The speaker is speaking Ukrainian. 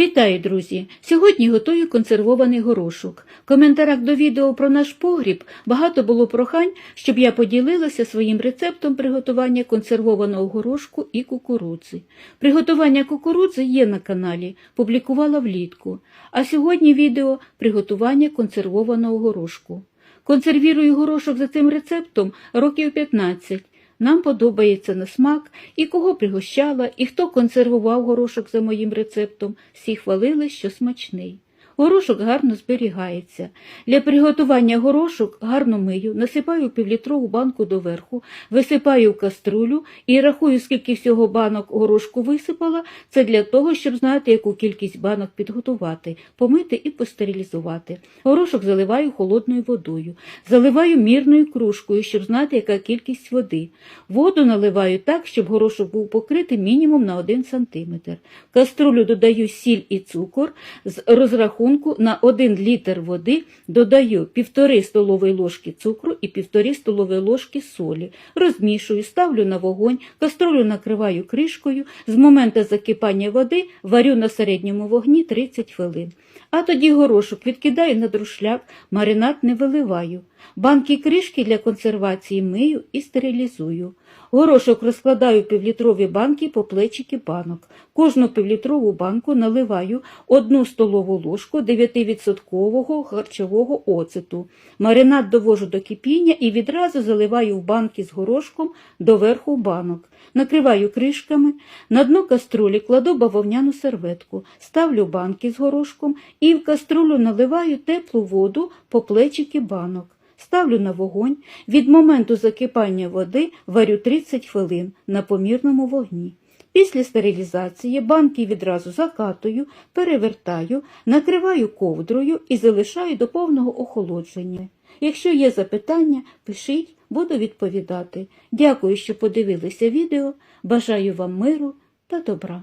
Вітаю, друзі! Сьогодні готую консервований горошок. В коментарях до відео про наш погріб багато було прохань, щоб я поділилася своїм рецептом приготування консервованого горошку і кукурудзи. Приготування кукурудзи є на каналі, публікувала влітку. А сьогодні відео приготування консервованого горошку. Консервірую горошок за цим рецептом років 15. Нам подобається на смак, і кого пригощала, і хто консервував горошок за моїм рецептом, всі хвалили, що смачний. Горошок гарно зберігається. Для приготування горошок гарно мию, насипаю півлітрову банку доверху, висипаю в каструлю і рахую, скільки всього банок горошку висипала. Це для того, щоб знати, яку кількість банок підготувати, помити і постерилізувати. Горошок заливаю холодною водою. Заливаю мірною кружкою, щоб знати, яка кількість води. Воду наливаю так, щоб горошок був покритий мінімум на 1 см. В каструлю додаю сіль і цукор з розрахунку на 1 літр води додаю 1,5 столової ложки цукру і 1,5 столової ложки солі. Розмішую, ставлю на вогонь, каструлю накриваю кришкою. З моменту закипання води варю на середньому вогні 30 хвилин. А тоді горошок відкидаю на друшляк, маринад не виливаю. Банки кришки для консервації мию і стерилізую. Горошок розкладаю в півлітрові банки по плечики банок. Кожну півлітрову банку наливаю одну столову ложку 9% харчового оцету. Маринад довожу до кипіння і відразу заливаю в банки з горошком до верху банок. Накриваю кришками, на дно каструлі кладу бавовняну серветку, ставлю банки з горошком і в каструлю наливаю теплу воду по плечики банок. Ставлю на вогонь. Від моменту закипання води варю 30 хвилин на помірному вогні. Після стерилізації банки відразу закатую, перевертаю, накриваю ковдрою і залишаю до повного охолодження. Якщо є запитання, пишіть, буду відповідати. Дякую, що подивилися відео. Бажаю вам миру та добра.